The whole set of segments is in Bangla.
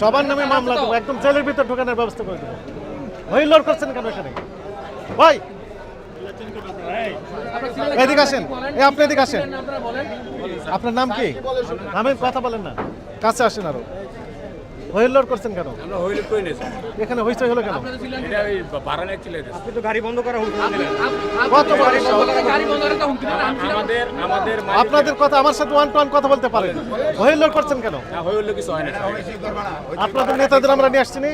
সবার নামে মামলা দেবো একদম জেলের ভিতর ঢোকানোর ব্যবস্থা করে দেবো। হইলর করছেন কেন এখানে? ভাই! এদিক আসেন। এ আপনি এদিক আসেন। আপনার নাম কি? নামে কথা বলেন না। কাছে আসেন আরও। হইলর করছেন কেন? আমরা হইলে কই নিয়েছি এখানে হইচই হলো কেন? এটা ওই বারানে চলে গেছে আপনি তো গাড়ি বন্ধ করা হুকুম দিলেন। কত বড় সাহস? আমাদের আমাদের আপনাদের কথা আমার সাথে ওয়ান টু ওয়ান কথা বলতে পারেন। হইলর করছেন কেন? না হইলে কিছু হয় না আপনাদের নেতাদের আমরা নিয়ে আসছি নি?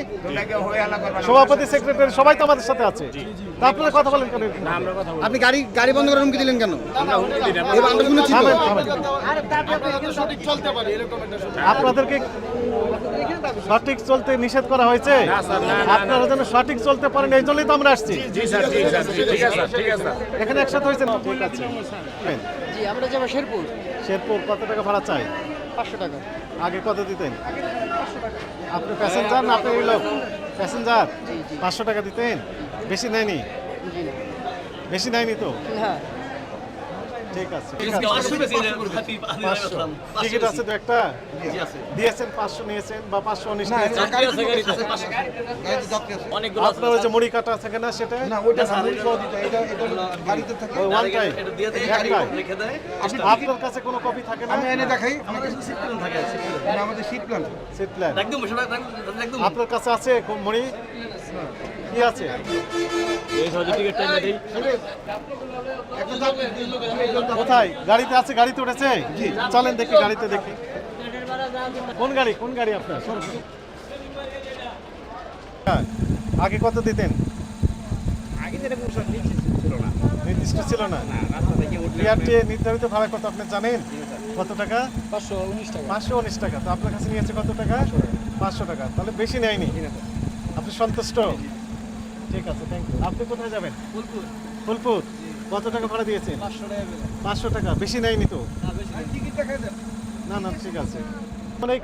সভাপতি সেক্রেটারি সবাই তো আমাদের সাথে আছে। তা আপনারা কথা বলেন কেন না আমরা কথা বলি আপনি গাড়ি গাড়ি বন্ধ করার হুমকি দিলেন কেন? আমরা হুমকি এই থামেন। আপনাদেরকে সঠিক চলতে নিষেধ করা হয়েছে। আপনারা যেন সঠিক চলতে পারেন এই জন্যই তো আমরা আসছি। জি স্যার জি স্যার জি, ঠিক আছে স্যার ঠিক আছে। স্যার এখানে একসাথে হয়েছেন ঠিক আছে। আমরা যাব শেরপুর। শেরপুর কত টাকা ভাড়া চাই? পাঁচশো টাকা। আগে কত দিতেন? আপনি প্যাসেঞ্জার না আপনি লোক? প্যাসেঞ্জার পাঁচশো টাকা দিতেন? বেশি নেয়নি? বেশি নেয়নি তো? হ্যাঁ ঠিক আছে ঠিক আছে। পাঁচশো টিকিট আছে তো একটা? দিয়েছেন পাঁচশো নিয়েছেন বা পাঁচশো উনিশ আপনার ওই যে মুড়ি কাটা থাকে। না সেটা আপনার কাছে কোনো কপি থাকে না? আমি এনে দেখাই। আমাদের প্ল্যান প্ল্যান আপনার কাছে আছে মুড়ি? কি আছে? কোথায়? গাড়িতে আছে গাড়িতে উঠেছে? চলেন দেখি গাড়িতে দেখি। কোন গাড়ি? কোন গাড়ি আপনার? হ্যাঁ, আগে কত দিতেন? আগে যেটা কোনো সব নিশ্চিত ছিল না। নির্দিষ্ট ছিল না। নির্ধারিত ভাড়া কত আপনি জানেন? কত টাকা? পাঁচশো উনিশ টাকা। পাঁচশো উনিশ টাকা। তো আপনার কাছে নিয়েছে কত টাকা? পাঁচশো টাকা। তাহলে বেশি নেয়নি? আপনি সন্তুষ্ট? ঠিক আছে থ্যাংক ইউ আপনি কোথায় যাবেন? ফুলপুর। ফুলপুর। কত টাকা ভাড়া দিয়েছেন? পাঁচশো টাকা বেশি নেয়নি তো? না না ঠিক আছে। মানে এই